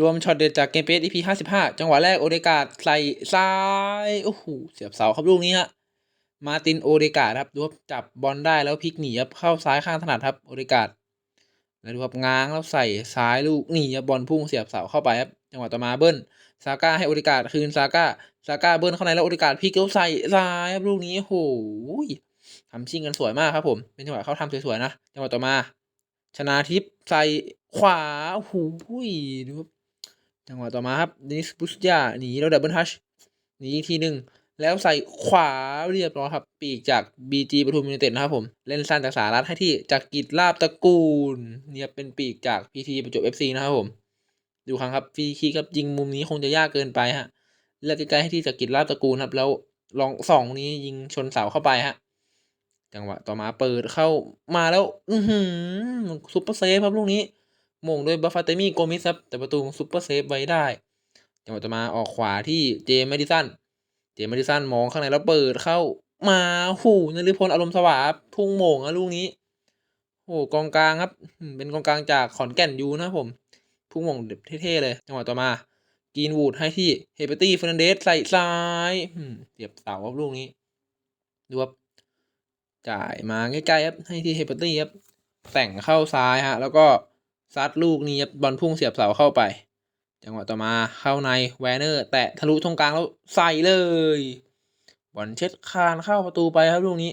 รวมช็อตเด็ดจากเกมเปส EP ห้าสิบห้าจังหวะแรกโอเดกาดใส่ซ้าย โอ้โห เสียบเสาครับลูกนี้ฮะ มาตินโอเดกาดครับดูครับจับบอลได้แล้วพลิกหนีครับเข้าซ้ายข้างถนัดครับโอเดกาดแล้วดูครับง้างแล้วใส่ซ้ายลูกหนีบอลพุ่งเสียบเสาเข้าไปครับจังหวะต่อมาเบิ้ลซาก้าให้โอเดกาดคืนซาก้าซาก้าเบิ้ลเข้าในแล้วโอเดกาดพลิกแล้วใส่ซ้ายครับลูกนี้โอ้โหทำชิงกันสวยมากครับผมเป็นจังหวะเขาทำสวยๆนะจังหวะต่อมา ชนะทิพย์ใส่ขวาโอ้โหดูครับ จังหวะต่อมาครับเดนิสบุสยาหนีแล้วดับเบิลทัชหนีอีกทีหนึ่งแล้วใส่ขวาเรียบร้อยครับ ปีกจาก BG ปทุมยูไนเต็ดนะครับผม เล่นสั้นจากสารัฐให้ที่จากกิจลาบตระกูล เนี่ยเป็นปีกจาก PT ประจวบ FC นะครับผม ดูครั้งครับฟรีคีครับยิงมุมนี้คงจะยากเกินไปฮะเลือกใกล้ๆให้ที่จากกิจลาบตระกูลครับ แล้วลองสองนี้ยิงชนเสาเข้าไปฮะจังหวะต่อมาเปิดเข้ามาแล้ว อือหือซุปเปอร์เซฟครับลูกนี้ มงโดยบัฟฟาเตมี่โกมิสครับแต่ประตูซุปเปอร์เซฟไว้ได้จังหวะต่อมาออกขวาที่เจมส์ดิสันเจมส์ดิสันมองข้างในแล้วเปิดเข้ามาหูนฤพลอารมณ์สวาบพุ่งโมงอะลูกนี้โอ้กองกลางครับ เป็นกองกลางจากขอนแก่นยูนะผม พุ่งโมงเท่ๆเลยจังหวะต่อมากีนวูดให้ที่เฮเบตี้เฟรนเดสใส่ซ้ายเสียบเสาครับลูกนี้ดูครับจ่ายมาใกล้ๆครับให้ที่เฮเบตี้ครับแต่งเข้าซ้ายฮะ แล้วก็ ซัดลูกนี้บอลพุ่งเสียบเสาเข้าไป จังหวะต่อมาเข้าในแวนเนอร์ แตะทะลุตรงกลางแล้วใส่เลยบอลเช็ดคานเข้าประตูไปครับลูกนี้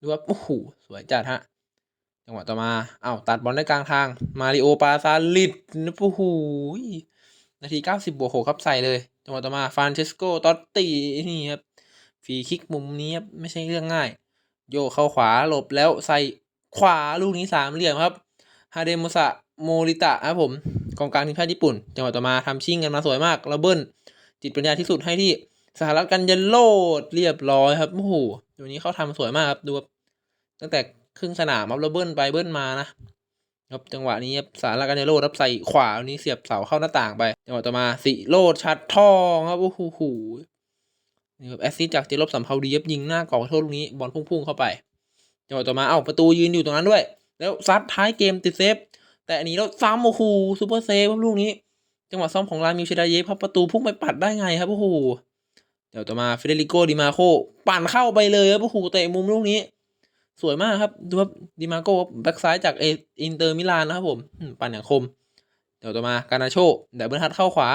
ดูว่าโอ้โหสวยจัดฮะจังหวะต่อมาเอา้าตัดบอลได้กลางทาง มาริโอปาซาลิดนะโอ้โหนาทีเก้าสิบบวกหกครับใส่เลย จังหวะต่อมาฟานเชสโกตอตตีนี่ครับฟรีคิกมุมนี้ครับไม่ใช่เรื่องง่าย โยเข้าขวาหลบแล้วใส่ขวาลูกนี้สามเหลี่ยมครับฮาเดมุสะ โมริตะครับผมกองกลางทีมชาติญี่ปุ่น จังหวะต่อมาทำชิ่งกันมาสวยมากระเบิ้ลจิตปัญญาที่สุดให้ที่สหรัฐกันยันโลดเรียบร้อยครับโอ้โหตัวนี้เขาทำสวยมากครับดูตั้งแต่ครึ่งสนามครับระเบิ้ลไปเบิ้ลมานะครับจังหวะนี้สหรัฐกันยันโลดรับใส่ขวานี้เสียบเสาเข้าหน้าต่างไปจังหวะต่อมาสิโลดชัดทองครับโอ้โหนี่ครับแอสซิสจากเจลบสัมภาวดีครับยิงหน้ากรอบโทษลูกนี้บอลพุ่งๆเข้าไปจังหวะต่อมาเอ้าประตูยืนอยู่ตรงนั้นด้วย แล้วซัดท้ายเกมติดเซฟ แต่อันนี้แล้วซ้ำโอ้โหซูเปอร์เซฟครับลูกนี้ จังหวะซ้อมของลามิวเชดาเยฟครับประตูพุ่งไปปัดได้ไงครับโอ้โหเดี๋ยวต่อมาเฟเดริโกดิมาโคปั่นเข้าไปเลยครับโอ้โหเตะมุมลูกนี้ สวยมากครับดูครับดิมาโกแบ็กซ้ายจากเออินเตอร์มิลานนะครับผมปั่นอย่างคม เดี๋ยวต่อมาการนาโชเดี๋ยวเบิร์ทัดเข้าขวา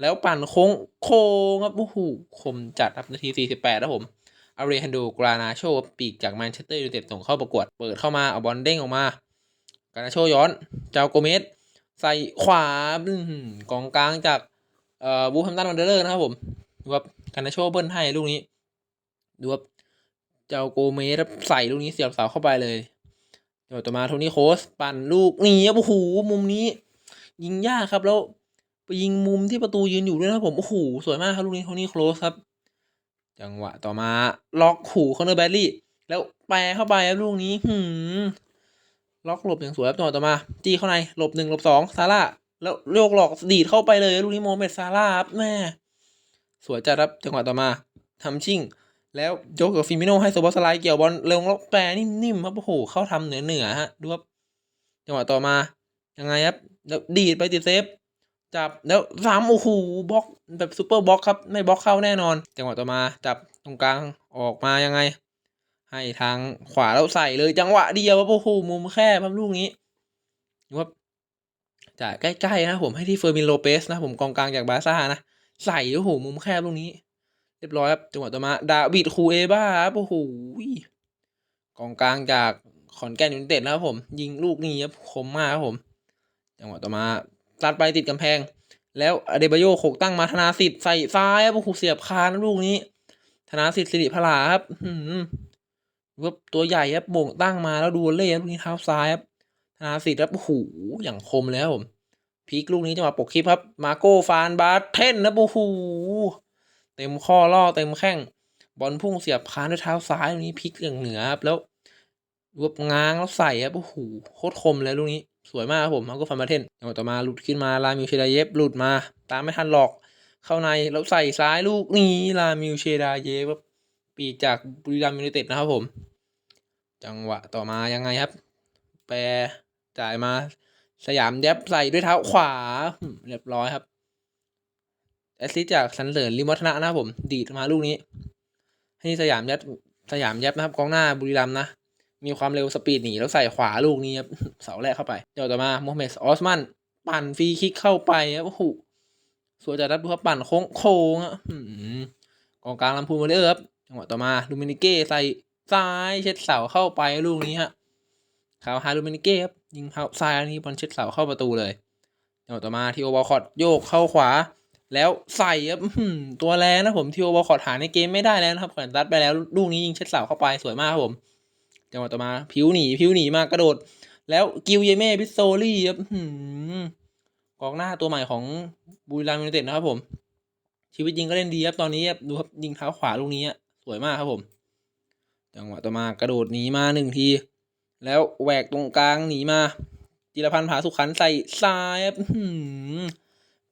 แล้วปั่นโค้งโค้งครับโอ้โหคมจัดครับนาที 48ครับผมอารีฮันโดกรานาโชปีกจากแมนเชสเตอร์ยูไนเต็ดส่งเข้าประกวด เปิดเข้ามาเอาบอลเด้งออกมา กานาโชย้อน เจ้าโกเมสใส่ขวากองกลางจากเอ่อบูฮัมตันวันเดอร์นะครับผมดูครับกานาโชเบิ้ลให้ลูกนี้ดูครับเจ้าโกเมสใส่ลูกนี้เสียบเสาเข้าไปเลยเดี๋ยวต่อมาโทนี่โคสปั่นลูกนี่โอ้โหมุมนี้ ยิงยากครับแล้วไปยิงมุมที่ประตูยืนอยู่ด้วยนะผมโอ้โหสวยมากครับลูกนี้โทนี่โคสครับ จังหวะต่อมาล็อกหูคอนเนอร์แบดลี่ แล้วแปรเข้าไปครับลูกนี้หืม ล็อกหลบอย่างสวยครับจังหวะต่อมา จี้เข้าในหลบหนึ่งหลบสองซาร่าแล้วโยกหลอกดีดเข้าไปเลยลูกนี้โมเมดซาร่าครับแม่สวยจัดครับจังหวะต่อมาทำชิ่ง แล้วโจกกับฟิมิโนให้โซบอสไลด์เกี่ยวบอลเร็วแล้วแปรนิ่มๆครับโอ้โหเข้าทำเหนือเหนือฮะดูครับจังหวะต่อมายังไงครับแล้วดีดไปติดเซฟจับแล้วสามโอ้โหบล็อกแบบซูเปอร์บล็อกครับไม่บล็อกเข้าแน่นอน จังหวะต่อมาจับตรงกลางออกมายังไง ให้ทางขวาแล้วใส่เลยจังหวะเดียวครับโอ้โหมุมแคบครับลูกนี้ว่าจะใกล้ๆนะผมให้ที่เฟอร์มินโลเปสนะผมกองกลางจากบาซ่านะใส่โอ้โหมุมแคบลูกนี้ เรียบร้อยครับจังหวะต่อมาดาวิดคูเอบ้าครับโอ้โหกองกลางจากขอนแก่นยูไนเต็ดนะครับผม ยิงลูกนี้ครับคมมากครับผม จังหวะต่อมาตัดไปติดกำแพง แล้วอเดบโยโขกตั้งมาธนาสิทธิ์ใส่ซ้ายครับโอ้โหเสียบคานลูกนี้ ธนาสิทธิ์สิริพลาครับ หืมว่าตัวใหญ่ครับโบ่งตั้งมาแล้วดูเล่ลูกนี้เท้าซ้ายครับธนาสิทธิ์ครับโอ้โหอย่างคมเลยครับผมพีคลูกนี้จังหวะปกคลิปครับ มาโก้ฟานบาร์เทนนะโอ้โหเต็มข้อล่อเต็มแข้งบอลพุ่งเสียบคานด้วยเท้าซ้ายลูกนี้พลิกอย่างเหนือครับแล้วรวบง้างแล้วใส่ครับโอ้โหโคตรคมเลยลูกนี้ สวยมากครับผมมาโก้ฟานบาร์เทนจังหวะต่อมาหลุดขึ้นมาลามิวเชดาเยฟหลุดมา ตามไม่ทันหรอก เข้าในแล้วใส่ซ้ายลูกนี้ลามิวเชดาเยฟ ปีจากบุรีรัมย์ยูไนเต็ดนะครับผม จังหวะต่อมายังไงครับ แปรจ่ายมาสยามแยบใส่ด้วยเท้าขวาเรียบร้อยครับแอสซิสจากสันเสริญลิมวัฒนะนะครับผม ดีดมาลูกนี้ ให้สยามยัดสยามยับนะครับกองหน้าบุรีรัมย์นะ มีความเร็วสปีดหนีแล้วใส่ขวาลูกนี้ครับเสาแรกเข้าไปเดี๋ยวต่อมาโมฮัมเหม็ดออสมัน ปั่นฟรีคิกเข้าไปครับโอ้โหสวยจัดรับดูครับปั่นโค้งโค้งอะกองกลางลำพูนมาเลยครับ จังหวะต่อมาลูมินิเก้ใส่ซ้ายเช็ดเสาเข้าไปลูกนี้ฮะขาวฮาลูมินิเก้ครับยิงเท้าซ้ายอันนี้บอลเช็ดเสาเข้าประตูเลยจังหวะต่อมาทีโอวอลคอตโยกเข้าขวา แล้วใส่ครับหือตัวแรงนะผมทีโอวอลคอตหาในเกมไม่ได้แล้วนะครับแขวนตัดไปแล้วลูกนี้ยิงเช็ดเสาเข้าไปสวยมากครับผมจังหวะต่อมาผิวหนีผิวหนีมากระโดด แล้วกิวเยเม่พิโซลี่ครับหือกองหน้าตัวใหม่ของบุรีรัมย์ยูไนเต็ดนะครับผม ชีวิตยิงก็เล่นดีครับตอนนี้ครับดูครับยิงเท้าขวาลูกนี้อะ สวยมากครับผม จังหวะต่อมากระโดดหนีมาหนึ่งที แล้วแหวกตรงกลางหนีมาจิรพันธ์ผาสุขันใส่ซ้าย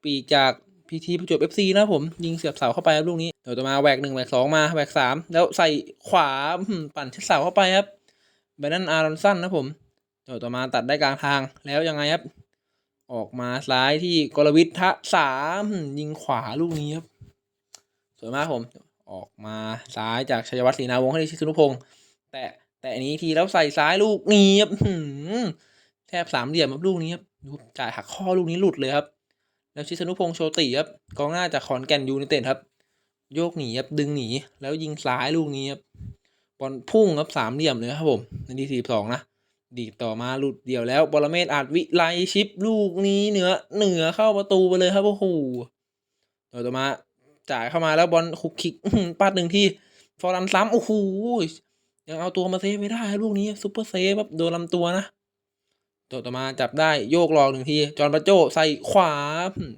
ปีจากพีทีประจวบเอฟซีนะผมยิงเสียบเสาเข้าไปครับลูกนี้เดี๋ยวต่อมาแหวกหนึ่งแหวกสองมาแหวกสามแล้วใส่ขวาปั่นเช็ดเสาเข้าไปครับแบนนันอารอนสันนะผมเดี๋ยวต่อมาตัดได้กลางทางแล้วยังไงครับ ออกมาซ้ายที่กรวิททะสามยิงขวาลูกนี้ครับสวยมากผม ออกมาซ้ายจากชัยวัฒน์ศรีนาวงศ์ให้ชิสุนุพงศ์แต่แต่อันนี้ทีแล้วใส่ซ้ายลูกนี้ครับแทบสามเหลี่ยมครับลูกนี้ครับจ่ายหักข้อลูกนี้หลุดเลยครับ แล้วชิสนุพงศ์โชติครับกองหน้าจากขอนแก่นยูไนเต็ดครับ โยกหนีครับดึงหนีแล้วยิงซ้ายลูกนี้ครับบอลพุ่งครับสามเหลี่ยมเลยครับผมนาทีสี่สองนะดีต่อมาหลุดเดี่ยวแล้วบอลเมศอาจวิไลชิปลูกนี้เหนือเหนือเข้าประตูไปเลยครับโอ้โหต่อมา จ่ายเข้ามาแล้วบอลคุกคิกปาดหนึ่งที่ฟอร์ดันซ้ำโอ้โหยังเอาตัวมาเซฟไม่ได้ลูกนี้ซุปเปอร์เซฟครับโดนลำตัวนะเดี๋ยวต่อมาจับได้โยกหลอกหนึ่งทีจอห์นปาโจใส่ขวา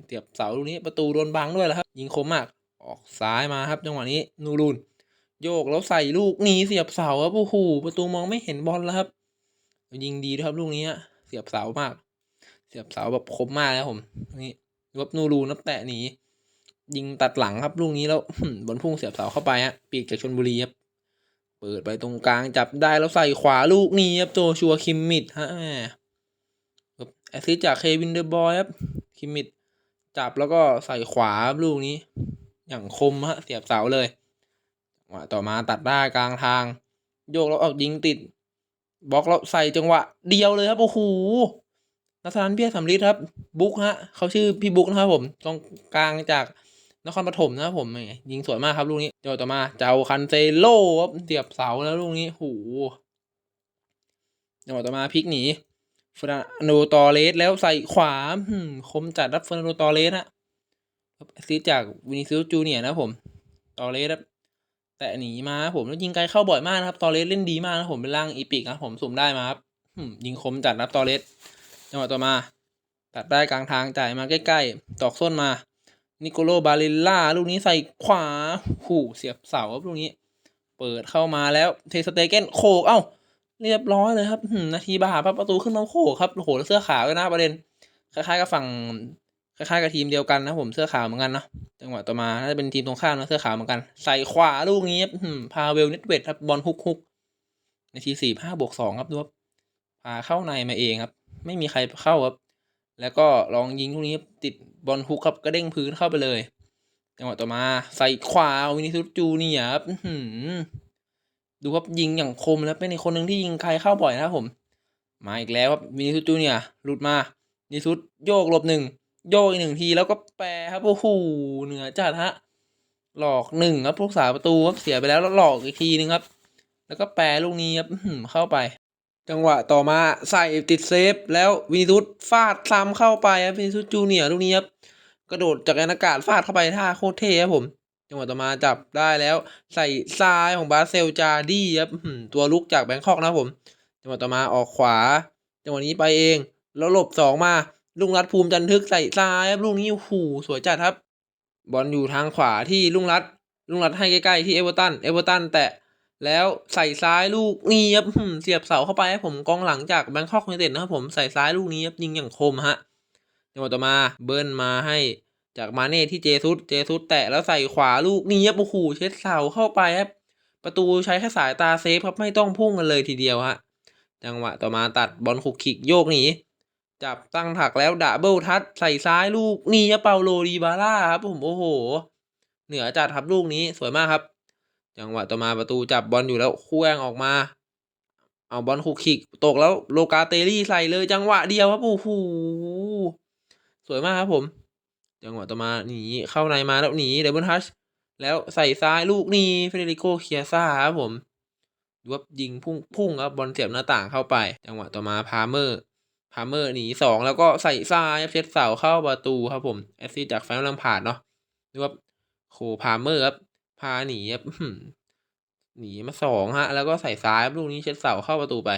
เสียบเสาลูกนี้ประตูโดนบังด้วยแล้วครับ ยิงคมมาก ออกซ้ายมาครับ จังหวะนี้นูรุนโยกแล้วใส่ลูกนี้เสียบเสาครับโอ้โหประตูมองไม่เห็นบอลแล้วครับ ยิงดีด้วยครับลูกนี้เสียบเสามาก เสียบเสาแบบคมมากแล้วผมนี่รบนูรูนับแตะหนี ยิงตัดหลังครับลูกนี้แล้วบอลพุ่งเสียบเสาเข้าไปฮะปีกจากชนบุรีครับเปิดไปตรงกลางจับได้แล้วใส่ขวาลูกนี้ครับโจชัวคิมมิดฮะแหมครับแอซิสจากเควินเดอร์บอยครับคิมมิดจับแล้วก็ใส่ขวาครับลูกนี้ อย่างคมฮะเสียบเสาเลยจังหวะต่อมาตัดได้กลางทาง โยกแล้วเอายิงติดบล็อกแล้วใส่จังหวะ เดียวเลยครับโอ้โหนัทนันเพียรสำลิดครับ บุ๊กฮะเขาชื่อพี่บุ๊กนะครับผมกองกลางจาก นครปฐมนะผมยิงสวยมากครับลูกนี้เดี๋ยวต่อมาเจ้าคันเซโลครับเสียบเสาแล้วลูกนี้โอ้โหจังหวะต่อมาพลิกหนีฟรนโดตอเลสแล้วใส่ขวามคมจัดรับฟรนโดตอเลสฮะครับแอสซิสต์จากวินิซิลจูเนียนะผม ตอเลสครับแต่หนีมาครับผมแล้วยิงไกลเข้าบ่อยมากนะครับ ตอเลสเล่นดีมากนะครับผมเป็นร่างอีปิกนะครับผมสุ่มได้มาครับยิงคมจัดรับตอเลสจังหวะต่อมา ตัดได้กลางทางจ่ายมาใกล้ๆ ตอกส้นมา นิโคโลบาลิลล่าลูกนี้ใส่ขวาหูเสียบเสาครับลูกนี้ เปิดเข้ามาแล้วเทสเตเกนโขกเอ้า เรียบร้อยเลยครับนาทีบาหาประตูขึ้นมาโขกครับโอ้โหเสื้อขาวด้วยนะประเด็นคล้ายๆกับฝั่งคล้ายๆกับทีมเดียวกันนะผมเสื้อขาวเหมือนกันนะจังหวะต่อมาน่าจะเป็นทีมตรงข้ามนะเสื้อขาวเหมือนกัน ใส่ขวาลูกนี้ครับพาเวลนิดเวทครับบอลฮุกฮุกนาทีสี่ห้าบวกสองครับดูครับพาเข้าในมาเองครับ ไม่มีใครเข้าครับ แล้วก็ลองยิงลูกนี้ติดบอลฮุกครับก็เด้งพื้นเข้าไปเลยจังหวะต่อมาใส่ขวาวินิสุจูเนียร์ครับดูครับยิงอย่างคมแล้วเป็นอีกคนหนึ่งที่ยิงใครเข้าบ่อยนะครับผม มาอีกแล้วครับวินิสุจูเนียร์หลุดมาวินิสุโยกหลบหนึ่งโยกอีกหนึ่งทีแล้วก็แปรครับโอ้โหเหนือจัดฮะหลอกหนึ่งครับพวกสาประตูครับเสียไปแล้วแล้วหลอกอีกทีนึงครับ แล้วก็แปรลูกนี้ครับเข้าไป จังหวะต่อมาใส่ติดเซฟ แล้ววินิตุสฟาดซ้ำเข้าไปครับวินิตุสจูเนียร์ลูกนี้ครับกระโดดจากอากาศฟาดเข้าไปท่าโคตรเท่ครับผม จังหวะต่อมาจับได้แล้วใส่ซ้ายของบาเซลจาดี้ครับตัวลุกจากแบงคอกนะผม จังหวะต่อมาออกขวา จังหวะนี้ไปเอง แล้วหลบสองมาลุงรัฐภูมิจันทึกใส่ซ้ายครับลูกนี้โอ้โหสวยจัดครับ บอลอยู่ทางขวาที่ลุงรัฐลุงรัฐให้ใกล้ๆที่เอเวอร์ตันเอเวอร์ตันแตะ แล้วใส่ซ้ายลูกนี้ครับเสียบเสาเข้าไปให้ผมกองหลังจากแบงคอกยูไนเต็ดนะครับผมใส่ซ้ายลูกนี้ครับยิงอย่างคมฮะจังหวะต่อมาเบิ้ลมาให้จากมาเน่ที่เจซุสเจซุสแตะแล้วใส่ขวาลูกนี้ครับโอ้โหเช็ดเสาเข้าไปครับประตูใช้แค่สายตาเซฟครับไม่ต้องพุ่งกันเลยทีเดียวฮะจังหวะต่อมาตัดบอลขุกขิกโยกหนีจับตั้งถักแล้วดับเบิลทัชใส่ซ้ายลูกนี่ครับเปาโลดีบาร่าครับผมโอ้โห เหนือจัดครับลูกนี้สวยมากครับ จังหวะต่อมาประตูจับบอลอยู่แล้วเคว้งออกมา เอาบอลคุกคิกตกแล้วโลกาเตลี่ใส่เลย จังหวะเดียวครับโอ้โหสวยมากครับผม จังหวะต่อมาหนีเข้าในมาแล้วหนีเดบิลทัชแล้วใส่ซ้ายลูกนี้เฟเดริโกเคียซ่าครับผมดูว่ายิงพุ่งพุ่งครับบอลเสียบหน้าต่างเข้าไป จังหวะต่อมาพาเมอร์พาเมอร์หนีสองแล้วก็ใส่ซ้ายเช็ดเสาเข้าประตูครับผมแอสซิสต์จากแฟนลัมพาร์ดเนาะดูว่าโคพาเมอร์ครับ พาหนีครับหนีมาสองฮะ แล้วก็ใส่ซ้ายลูกนี้เช็ดเสาเข้าประตูไป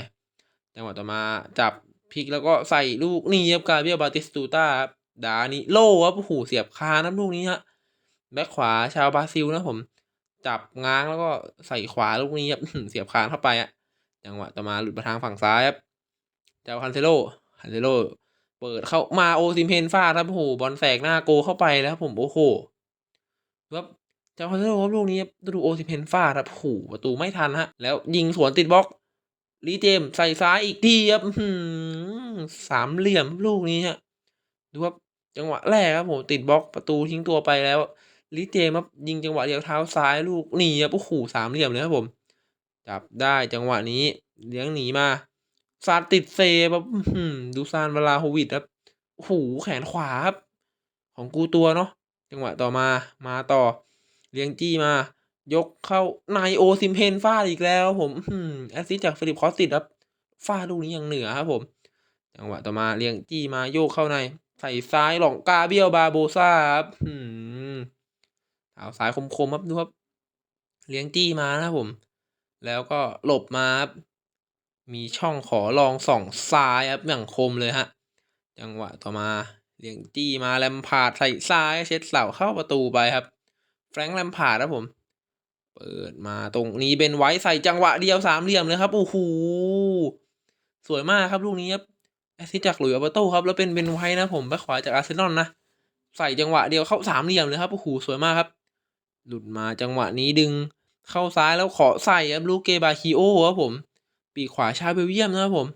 จังหวะต่อมาจับพลิกแล้วก็ใส่ลูกนี้ครับกาเบียบาติสตูต้าครับดานิโลครับโอ้โหเสียบคานะลูกนี้ฮะแบ็คขวาชาวบราซิลนะผม จับง้างแล้วก็ใส่ขวาลูกนี้ครับเสียบคานเข้าไปอะจังหวะต่อมาหลุดมาทางฝั่งซ้ายครับเจ้าคันเซโลคันเซโลเปิดเข้ามาโอซิมเพนฟาดครับโอ้โหบอลแสกหน้าโกเข้าไปแล้วผมโอ้โหครับ จ้าคันเซโลครับลูกนี้ดูโอซิเพนฟาครับโอ้โหประตูไม่ทันฮะ แล้วยิงสวนติดบล็อกลีเจมใส่ซ้ายอีกทีครับสามเหลี่ยมลูกนี้ฮะ ดูครับจังหวะแรกครับผมติดบล็อกประตูทิ้งตัวไปแล้วลีเจมครับยิงจังหวะเดียวเท้าซ้ายลูกหนีครับโอ้โหสามเหลี่ยมเลยครับผม จับได้จังหวะนี้ เลี้ยงหนีมาซาติดเซฟครับดูซานเวลาโฮวิดครับโอ้โหแขนขวาครับ ของกูตัวเนาะจังหวะต่อมามาต่อ เลี้ยงจี้มา ยกเข้าในโอซิมเพนฟาดอีกแล้วผมแอสซิสจากฟิลิปคอสติดครับฟาดลูกนี้ย่างเหนือครับผมจังหวะต่อมาเลี้ยงจี้มาโยกเข้าใน ใส่ซ้ายหลองกาเบียลบาโบซ่าครับเท้าซ้ายคมๆครับดูครับ เลี้ยงจี้มานะครับผม แล้วก็หลบมาครับมีช่องขอลองส่องซ้ายครับอย่างคมเลยฮะ จังหวะต่อมาเลี้ยงจี้มาแลมพาดใส่ซ้ายเช็ดเสาเข้าประตูไปครับ แฟรงค์แลมพาร์ดครับผม เปิดมาตรงนี้เป็นไว้ใส่จังหวะเดียวสามเหลี่ยมเลยครับ โอ้โห สวยมากครับลูกนี้ครับ แอสซิจากหลุยส์อัลเบโต้ครับ แล้วเป็นเป็นไว้นะผมแบ็คขวาจากอาร์เซนอลนะ ใส่จังหวะเดียวเข้าสามเหลี่ยมเลยครับ โอ้โห สวยมากครับ หลุดมาจังหวะนี้ดึง เข้าซ้ายแล้วขอใส่ครับลูกเกบาคิโอครับผม ปีขวาชาเบลเยียมนะครับผม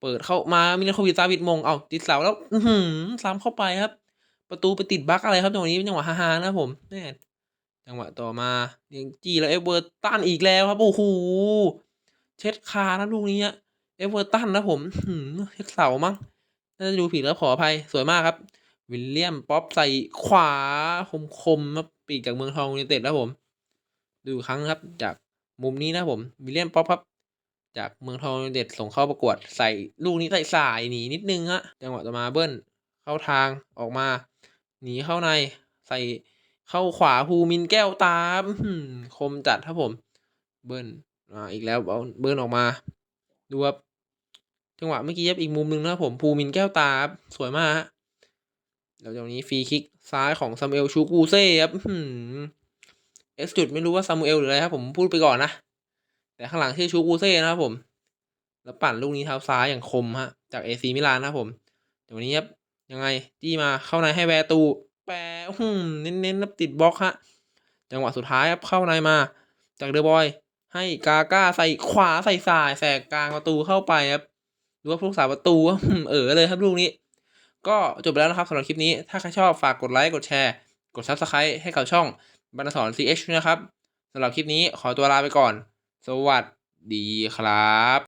เปิดเข้ามามินาโควิดซาวิดมง เอาติดเสาแล้ว อืซ้ำเข้าไปครับประตูไปติดบั๊กอะไรครับจังหวะนี้เป็นจังหวะฮาๆนะผมแน่ จังหวะต่อมาเลียงจี้แล้วเอเวอร์ตันอีกแล้วครับโอ้โหเช็ดคานะลูกนี้เอเวอร์ตันนะผมอื้อหือเช็ดเสามั้งน่าจะดูผิดแล้วขออภัยสวยมากครับ วิลเลียมป๊อปใส่ขวาคมๆครับปีกจากเมืองทองยูไนเต็ดแล้วผม ดูครั้งครับ จากมุมนี้นะผมวิลเลียมป๊อปครับจากเมืองทองยูไนเต็ดส่งเข้าประกวดใส่ลูกนี้ใส่สายหนีนิดนึงฮะจังหวะต่อมาเบิ้ลเข้าทางออกมา หนีเข้าในใส่ เข้าขวาภูมินแก้วตามคมจัดครับผม เบิ้ลมาอีกแล้วเอาเบิ้ลออกมา ดูครับจังหวะเมื่อกี้ครับอีกมุมหนึ่งนะครับผมภูมินแก้วตาสวยมากฮะแล้วจากนี้ฟรีคิกซ้ายของซามูเอลชูกูเซ่ครับเอสจุดไม่รู้ว่าซามูเอลหรืออะไรครับผมพูดไปก่อนนะ แต่ข้างหลังชื่อชูกูเซ่นะครับผม แล้วปั่นลูกนี้เท้าซ้ายอย่างคมฮะ จากเอซีมิลานนะครับผมแต่วันนี้ครับยังไงจี้มาเข้าในให้แวร์ตู แปะหุ่มเน้นๆนับติดบล็อกฮะ จังหวะสุดท้ายครับเข้าในมา จากเดอะบอย ให้กาก้าใส่ขวาใส่สายแสกกลางประตูเข้าไปครับดูว่าผู้รักษาประตูว่าเออเลยครับลูกนี้ ก็จบไปแล้วนะครับสำหรับคลิปนี้ ถ้าใครชอบฝากกดไลค์กดแชร์ กด Subscribe ให้กับช่องบรรณสอน CH นะครับสำหรับคลิปนี้ขอตัวลาไปก่อน สวัสดีครับ